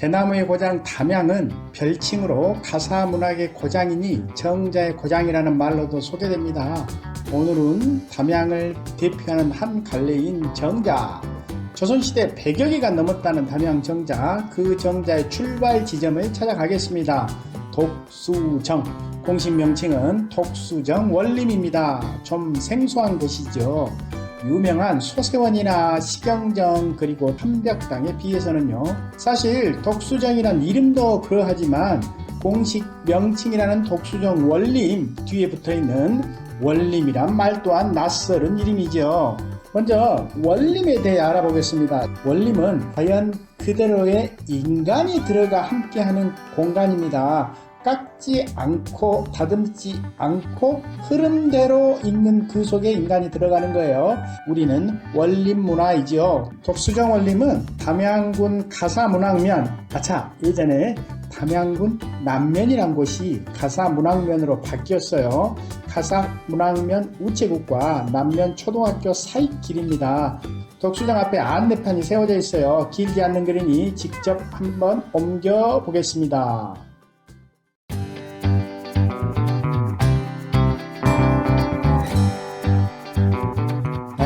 대나무의 고장 담양은 별칭으로 가사 문학의 고장이니 정자의 고장이라는 말로도 소개됩니다. 오늘은 담양을 대표하는 한 갈래인 정자. 조선시대 100여 개가 넘었다는 담양 정자, 그 정자의 출발 지점을 찾아가겠습니다. 독수정. 공식 명칭은 독수정 원림입니다. 좀 생소한 곳이죠. 유명한 소세원이나 시경정 그리고 삼벽당에 비해서는요 사실 독수정이란 이름도 그러하지만 공식 명칭이라는 독수정 원림 뒤에 붙어있는 원림이란 말 또한 낯설은 이름이죠. 먼저 원림에 대해 알아보겠습니다. 원림은 자연 그대로의 인간이 들어가 함께하는 공간입니다 깎지 않고 다듬지 않고 흐름대로 있는 그 속에 인간이 들어가는 거예요. 우리는 원림 문화이지요. 독수정 원림은 담양군 가사문학면 아차 예전에 담양군 남면이란 곳이 가사문학면으로 바뀌었어요. 가사문학면 우체국과 남면 초등학교 사이 길입니다. 독수정 앞에 안내판이 세워져 있어요. 길지 않는 글이니 직접 한번 옮겨 보겠습니다.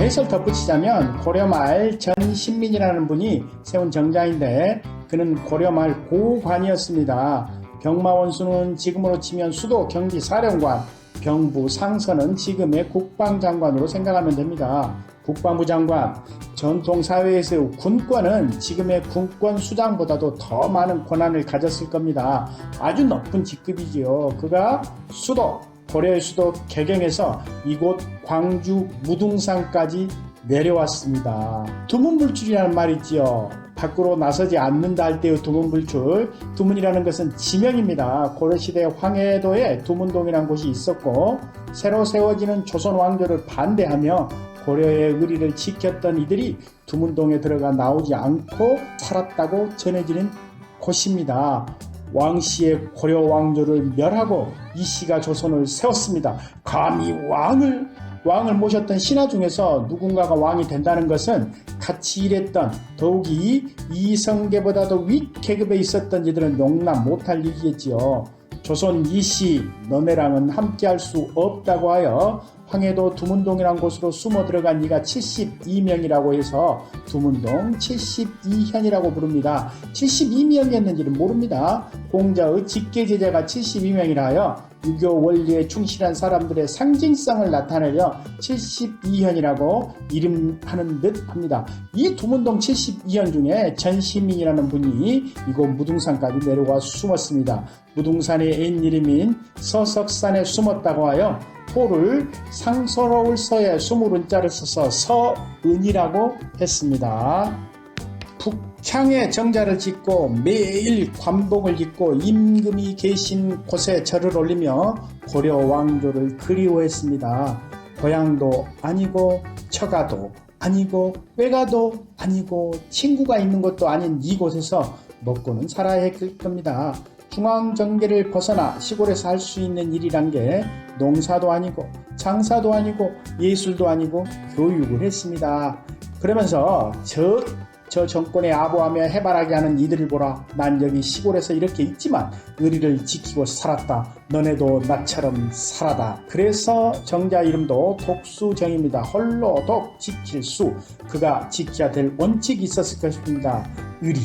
해설 덧붙이자면 고려말 전신민이라는 분이 세운 정자인데 그는 고려말 고관이었습니다. 병마원수는 지금으로 치면 수도 경기 사령관, 병부 상선은 지금의 국방장관으로 생각하면 됩니다. 국방부 장관, 전통사회에서 군권은 지금의 군권 수장보다도 더 많은 권한을 가졌을 겁니다. 아주 높은 직급이지요. 그가 수도, 고려의 수도 개경에서 이곳 광주 무등산까지 내려왔습니다. 두문불출이라는 말이 있지요. 밖으로 나서지 않는다 할 때의 두문불출. 두문이라는 것은 지명입니다. 고려시대 황해도에 두문동이라는 곳이 있었고 새로 세워지는 조선 왕조를 반대하며 고려의 의리를 지켰던 이들이 두문동에 들어가 나오지 않고 살았다고 전해지는 곳입니다. 왕씨의 고려 왕조를 멸하고 이씨가 조선을 세웠습니다. 감히 왕을 왕을 모셨던 신하 중에서 누군가가 왕이 된다는 것은 같이 일했던 더욱이 이성계보다도 윗 계급에 있었던 이들은 용납 못할 일이겠지요. 조선 이씨 너네랑은 함께할 수 없다고 하여 황해도 두문동이란 곳으로 숨어 들어간 이가 72명이라고 해서 두문동 72현이라고 부릅니다. 72명이었는지는 모릅니다. 공자의 직계제자가 72명이라 하여 유교 원리에 충실한 사람들의 상징성을 나타내려 72현이라고 이름하는 듯 합니다. 이 두문동 72현 중에 전시민이라는 분이 이곳 무등산까지 내려와 숨었습니다. 무등산의 애인 이름인 서석산에 숨었다고 하여 호를 상서로울 서에 수물은 자를 써서 서은이라고 했습니다. 북창에 정자를 짓고 매일 관복을 짓고 임금이 계신 곳에 절을 올리며 고려 왕조를 그리워했습니다. 고향도 아니고 처가도 아니고 외가도 아니고 친구가 있는 것도 아닌 이곳에서 먹고는 살아야 했을 겁니다. 중앙정계를 벗어나 시골에서 할 수 있는 일이란 게 농사도 아니고 장사도 아니고 예술도 아니고 교육을 했습니다. 그러면서 저, 저 정권에 아부하며 해바라기 하는 이들을 보라. 난 여기 시골에서 이렇게 있지만 의리를 지키고 살았다. 너네도 나처럼 살아다. 그래서 정자 이름도 독수정입니다. 홀로 독 지킬 수. 그가 지켜야 될 원칙이 있었을 것입니다. 의리.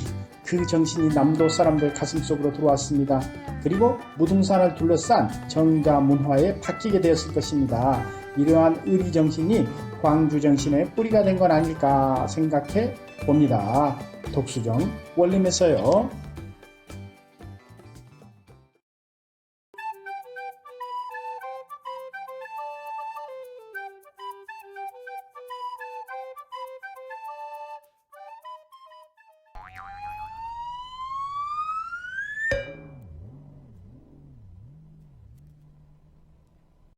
그 정신이 남도 사람들 가슴속으로 들어왔습니다. 그리고 무등산을 둘러싼 정가 문화에 바뀌게 되었을 것입니다. 이러한 의리 정신이 광주 정신의 뿌리가 된 건 아닐까 생각해 봅니다. 독수정 원림에서요.